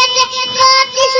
Let's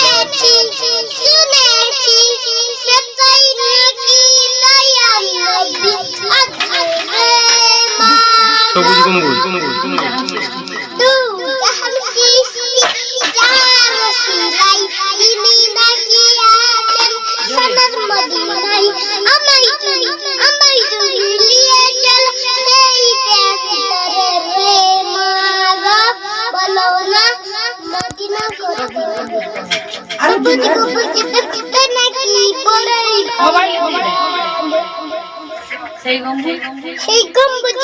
সবুজ গম্বুজ। সেই গম্বুজ। সেই গম্বুজ